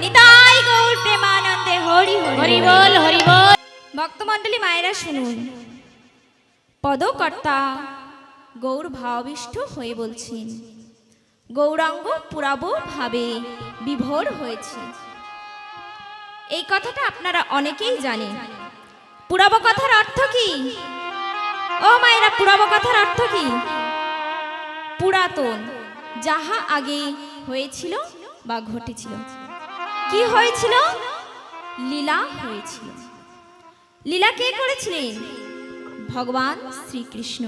নিতাই গৌর প্রেমানন্দে হরি হরি বল হরি বল। ভক্তমণ্ডলী মায়েরা শুনুন। পদকর্তা গৌর ভাবিষ্ঠ হয়ে বলছেন গৌরাঙ্গ পুরাব ভাবে বিভোর হয়েছে। এই কথাটা আপনারা অনেকেই জানেন। পুরাব কথার অর্থ কি? ও মায়েরা পুরাব কথার অর্থ কি? পুরাতন যাহা আগে হয়েছিল বা ঘটেছিল। কি হয়েছিল? লীলা হয়েছিল। লীলা কে করেছিলেন? ভগবান শ্রীকৃষ্ণ।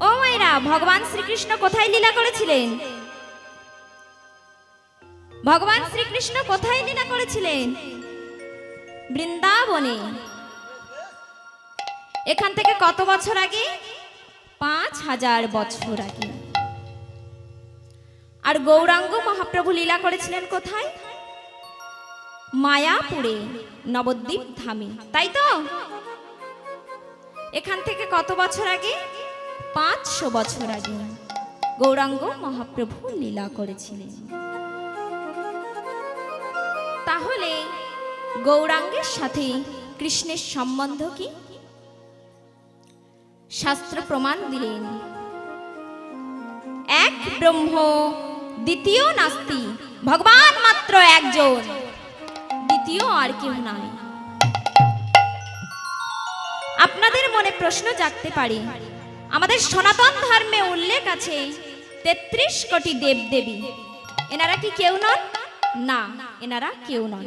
ও মায়েরা, ভগবান শ্রীকৃষ্ণ কোথায় লীলা করেছিলেন? ভগবান শ্রীকৃষ্ণ কোথায় লীলা করেছিলেন? বৃন্দাবনে। এখান থেকে কত বছর আগে? পাঁচ হাজার বছর আগে। আর গৌরাঙ্গ মহাপ্রভু লীলা করেছিলেন কোথায়? মায়াপুরে নবদ্বীপ ধামে, তাই তো? এখান থেকে কত বছর আগে? পাঁচশো বছর আগে গৌরাঙ্গ মহাপ্রভু লীলা করেছিলেন। তাহলে গৌরাঙ্গের সাথে কৃষ্ণের সম্বন্ধ কি? শাস্ত্র প্রমাণ দিলেন। এক ব্রহ্ম, দ্বিতীয় নাস্তি, ভগবান মাত্র একজন। দ্বিতীয় আর কেউ নাই। আপনাদের মনে প্রশ্ন জাগতে পারে, আমাদের সনাতন ধর্মে উল্লেখ আছে, তেত্রিশ কোটি দেবদেবী। এনারা কি কেউ নন? না, এনারা কেউ নন।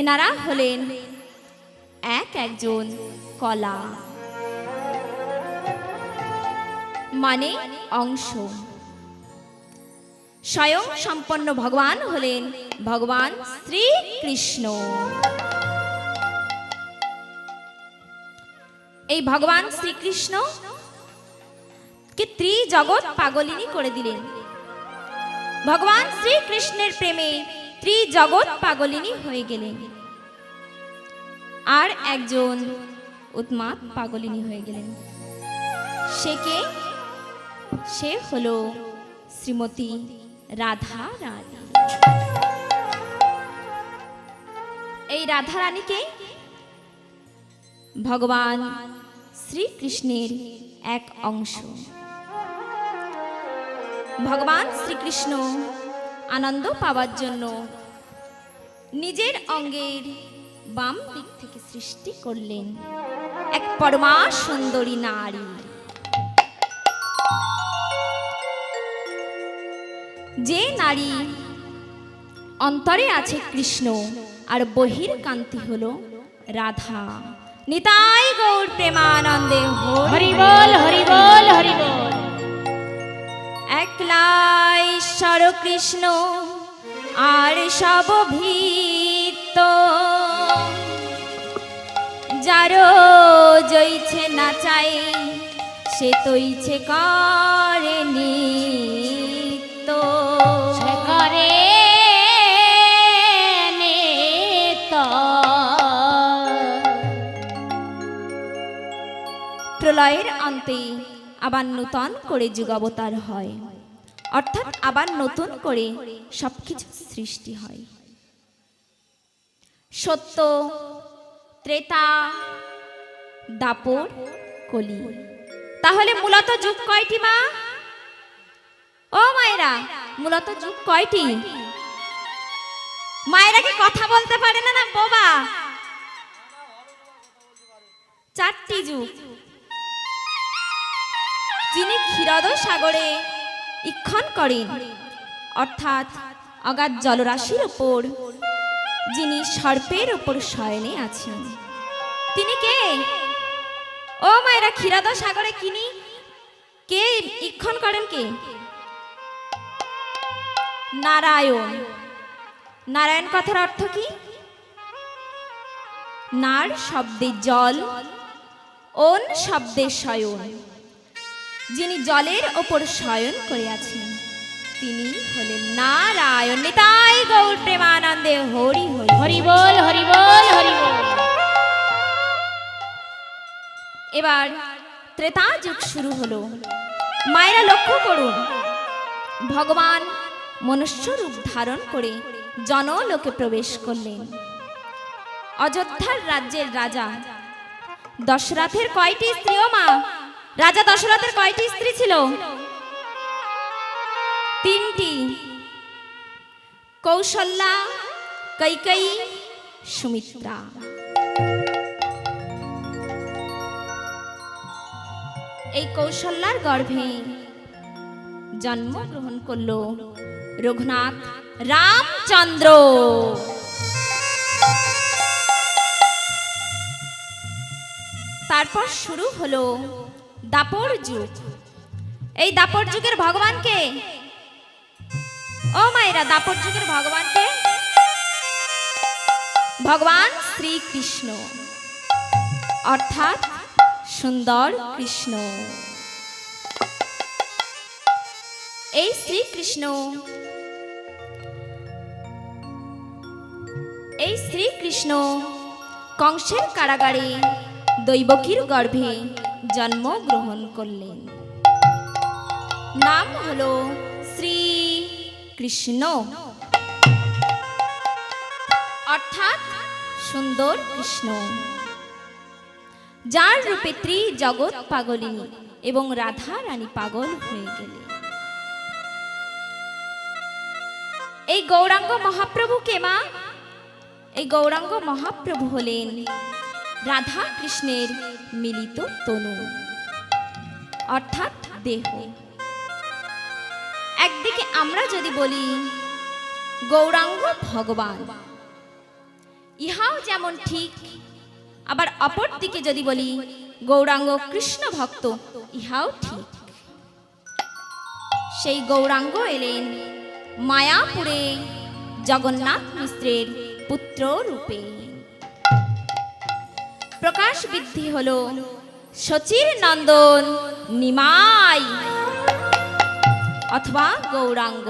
এনারা হলেন এক একজন কলা। মানে অংশ। স্বয়ং সম্পন্ন ভগবান হলেন ভগবান শ্রীকৃষ্ণ। এই ভগবান শ্রীকৃষ্ণ কে ত্রিজগৎ পাগলিনী করে দিলেন। ভগবান শ্রীকৃষ্ণের প্রেমে ত্রিজগৎ পাগলিনী হয়ে গেলেন। আর একজন উন্মাদ পাগলিনী হয়ে গেলেন। সে কে? সে হলো শ্রীমতী রাধা রানী এই রাধা রানীকে ভগবান শ্রীকৃষ্ণের এক অংশ। ভগবান শ্রীকৃষ্ণ আনন্দ পাওয়ার জন্য নিজের অঙ্গের বাম দিক থেকে সৃষ্টি করলেন এক পরমা সুন্দরী নারী। যে নারী অন্তরে আছে কৃষ্ণ আর বহির কান্তি হলো রাধা। নিতাই গৌর প্রেমানন্দে হরি বল হরি বল হরি বল। একলা ঈশ্বর কৃষ্ণ আর সব ভীত। যারো জইছে নাচাই সে তৈছে করে প্রলয়ের অন্তে আবার নূতন করে যুগাবতার হয়। অর্থাৎ আবার নতুন করে সবকিছু সৃষ্টি হয়। সত্য, ত্রেতা, দাপর, কলি। তাহলে মূলত যুগ কয়টি মা? ও মায়েরা, মূলত যুগ কয়টি? মায়েরা কি কথা বলতে পারে না না, বোবা? চারটি যুগ। যিনি ক্ষীরদ সাগরে ইক্ষণ করেন, অর্থাৎ অগাধ জলরাশির ওপর যিনি সর্পের ওপর শয়নে আছেন। তিনি কে? ও মায়েরা, ক্ষীরদ সাগরে কিনি, কে ইক্ষণ করেন কে? নারায়ণ। নারায়ণ কথার অর্থ কি? নার শব্দে জল, ওন শব্দে শয়ন। যিনি জলের ওপর শয়ন করে আছেন তিনি হলেন নারায়ণ। নিতাই গৌর প্রেমানন্দে হরি হরি। হরি বল হরি বল হরি বল। এবার ত্রেতা যুগ শুরু হলো। মায়েরা লক্ষ্য করুন ভগবান মনুষ্য রূপ ধারণ করে জনলোকে প্রবেশ করলেন। অযোধ্যার রাজ্যের রাজা দশরথের কয়টি স্ত্রী মা রাজা দশরথের কয়টি স্ত্রী ছিল? তিনটি। কৌশল্যা, কৈকেয়ী, সুমিত্রা। এই কৌশল্যার গর্ভে জন্মগ্রহণ করল রঘুনাথ রামচন্দ্র। তারপর শুরু হলো দাপর যুগ। এই দাপর যুগের ভগবানকে ও মায়েরা, দাপর যুগের ভগবানকে ভগবান শ্রীকৃষ্ণ। অর্থাৎ সুন্দর কৃষ্ণ। এই শ্রীকৃষ্ণ। এই শ্রীকৃষ্ণ। কংসের কারাগারে দৈবকীর গর্ভে জন্মগ্রহণ করলেন। নাম হলো শ্রী কৃষ্ণ। অর্থাৎ সুন্দর কৃষ্ণ। যার রূপে ত্রি জগৎ পাগলিনী এবং রাধা রানী পাগল হয়ে গেলেন। এই গৌরাঙ্গ মহাপ্রভু কে মা, এই গৌরাঙ্গ মহাপ্রভু হলেন রাধা কৃষ্ণের মিলিত তনু। অর্থাৎ দেহ। একদিকে আমরা যদি বলি, গৌরাঙ্গ ভগবান। ইহাও যেমন ঠিক, আবার অপর দিকে যদি বলি, গৌরাঙ্গ কৃষ্ণ ভক্ত, ইহাও ঠিক। সেই গৌরাঙ্গ এলেন মায়াপুরে জগন্নাথ মিশ্রের পুত্র রূপে। প্রকাশ বৃদ্ধি হল। শচীর নন্দন নিমাই। অথবা গৌরাঙ্গ।